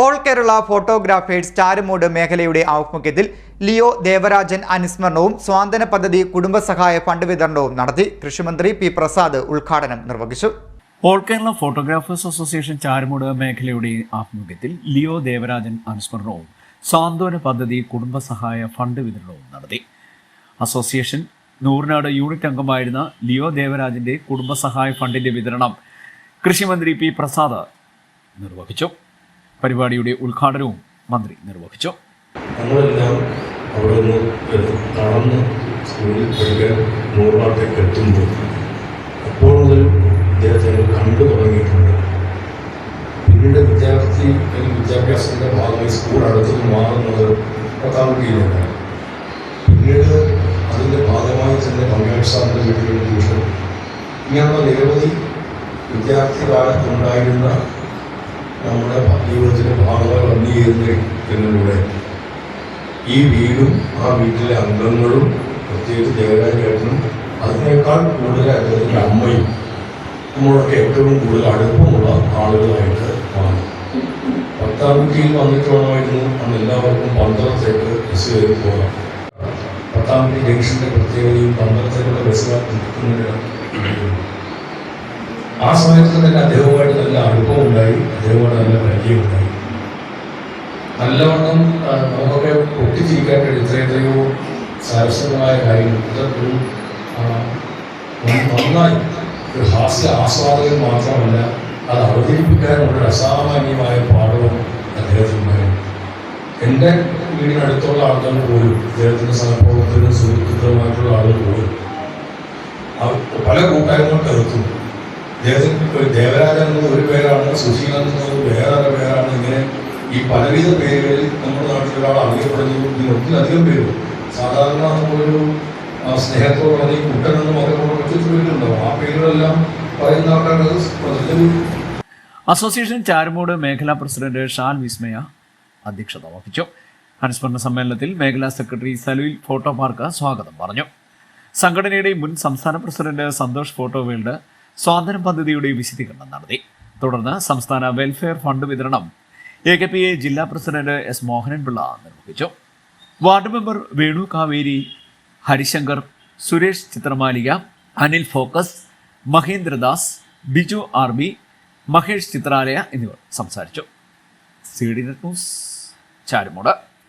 All Kerala photographers Charummood മേഖലയുടെ ആഭിമുഖ്യത്തിൽ Leo Devarajan അനുസ്മരണവും സ്വാന്തന പദ്ധതി കുടുംബസഹായ ഫണ്ട് വിതരണവും നടത്തി കൃഷിമന്ത്രി പി പ്രസാദ് ഉദ്ഘാടനം നിർവഹിച്ചു. All Kerala photographers association Charummoodu മേഖലയുടെ ആഭിമുഖ്യത്തിൽ ലിയോ ദേവരാജൻ അനുസ്മരണവും സ്വാന്തന പദ്ധതി കുടുംബസഹായ ഫണ്ട് വിതരണവും നടത്തി. അസോസിയേഷൻ നൂറിനാട് യൂണിറ്റ് അംഗമായിരുന്ന ലിയോ ദേവരാജന്റെ കുടുംബസഹായ ഫണ്ടിന്റെ വിതരണം കൃഷിമന്ത്രി പി പ്രസാദ് നിർവഹിച്ചു. പരിപാടിയുടെ ഉദ്ഘാടനവും മന്ത്രി നിർവഹിച്ചു. നമ്മളെല്ലാം പിന്നീട് വിദ്യാർത്ഥി വിദ്യാഭ്യാസത്തിന്റെ ഭാഗമായി സ്കൂൾ അടുത്തുനിന്ന് മാറുന്നത് പിന്നീട് അതിന്റെ ഭാഗമായി തന്നെ പങ്കാളി സാറിന്റെ വീട്ടിലുള്ള ട്യൂഷൻ. ഇങ്ങനെയുള്ള നിരവധി വിദ്യാർത്ഥി കാലത്തുണ്ടായിരുന്ന ജീവിതത്തിന്റെ ഭാഗമായി വന്നു ചേരുന്നതിലൂടെ ഈ വീടും ആ വീട്ടിലെ അംഗങ്ങളും പ്രത്യേകിച്ച് ദേവരാജേട്ടനും അതിനേക്കാൾ കൂടുതൽ അദ്ദേഹത്തിന്റെ അമ്മയും നമ്മളൊക്കെ ഏറ്റവും കൂടുതൽ അടുപ്പമുള്ള ആളുകളായിട്ട് മാറി. പത്താമത്തിയിൽ വന്നിട്ട് വേണമായിരുന്നു അന്ന് എല്ലാവർക്കും പന്ത്രത്തേക്ക് ബസ് കയറി പോകാം. പത്താം പത്താമത്തി ജംഗ്ഷന്റെ പ്രത്യേകതയും പന്ത്രത്തേക്കുള്ള ബസ് നിൽക്കുന്നതിന് ആ സമയത്ത് തന്നെ അദ്ദേഹവുമായിട്ട് നല്ല അടുപ്പമുണ്ടായി. അദ്ദേഹവുമായിട്ട് നല്ല പരിചയമുണ്ടായി. നല്ലവണ്ണം നമുക്കൊക്കെ പൊട്ടിച്ചിരിക്കാൻ കഴിയും. ഇത്ര എത്രയോ സരസമായ കാര്യങ്ങൾ ഇതൊരു നന്നായി ഒരു ഹാസ്യ ആസ്വാദകൻ മാത്രമല്ല അത് അവതരിപ്പിക്കാനുള്ള ഒരു അസാമാന്യമായ പാഠവും അദ്ദേഹത്തിനുണ്ടായിരുന്നു എന്റെ വീടിനടുത്തുള്ള ആൾക്കാർ പോലും അദ്ദേഹത്തിന്റെ സഹപ്രവർത്തകരും സുഹൃത്തുക്കളുമായിട്ടുള്ള ആളുകൾ പോലും. പല കൂട്ടായ്മകൾക്കകത്തും അദ്ദേഹത്തിന് ദേവരാജൻ എന്നത് ഒരു പേരാണ് സുശീലൻ എന്നത് വേറെ പേരാണ് ഇങ്ങനെ ഈ പലവിധ പേരുകളിൽ നമ്മുടെ നാട്ടിൽ ഒരാൾ അറിയപ്പെടുന്നു ഒത്തിരിയധികം ഒത്തിലധികം പേര് സാധാരണ നമ്മളൊരു സ്നേഹത്തോടെ കുട്ടനെന്നും ഒക്കെ നമ്മൾ പേരുണ്ടാവും ആ പേരുകളെല്ലാം പറയുന്ന ആൾക്കാർക്ക് അസോസിയേഷൻ ചാരുമൂട് മേഖലാ പ്രസിഡന്റ് ഷാൻ വിസ്മയ അധ്യക്ഷത വഹിച്ചു. അനുസ്മരണ സമ്മേളനത്തിൽ മേഖലാ സെക്രട്ടറി സലുയിൽ ഫോട്ടോ പാർക്ക് സ്വാഗതം പറഞ്ഞു. സംഘടനയുടെ മുൻ സംസ്ഥാന പ്രസിഡന്റ് സന്തോഷ് ഫോട്ടോ വേൾഡ് സ്വാതന്ത്ര്യ പദ്ധതിയുടെ വിശദീകരണം നടത്തി. തുടർന്ന് സംസ്ഥാന വെൽഫെയർ ഫണ്ട് വിതരണം എ കെ പി എ ജില്ലാ പ്രസിഡന്റ് എസ് മോഹനൻപിള്ള നിർവഹിച്ചു. Ward member Venu Kaveri Harishankar Suresh Chithramalika Anil focus Mahendradas Biju R B Mahesh Chithralaya എന്നിവർ സംസാരിച്ചു. C D news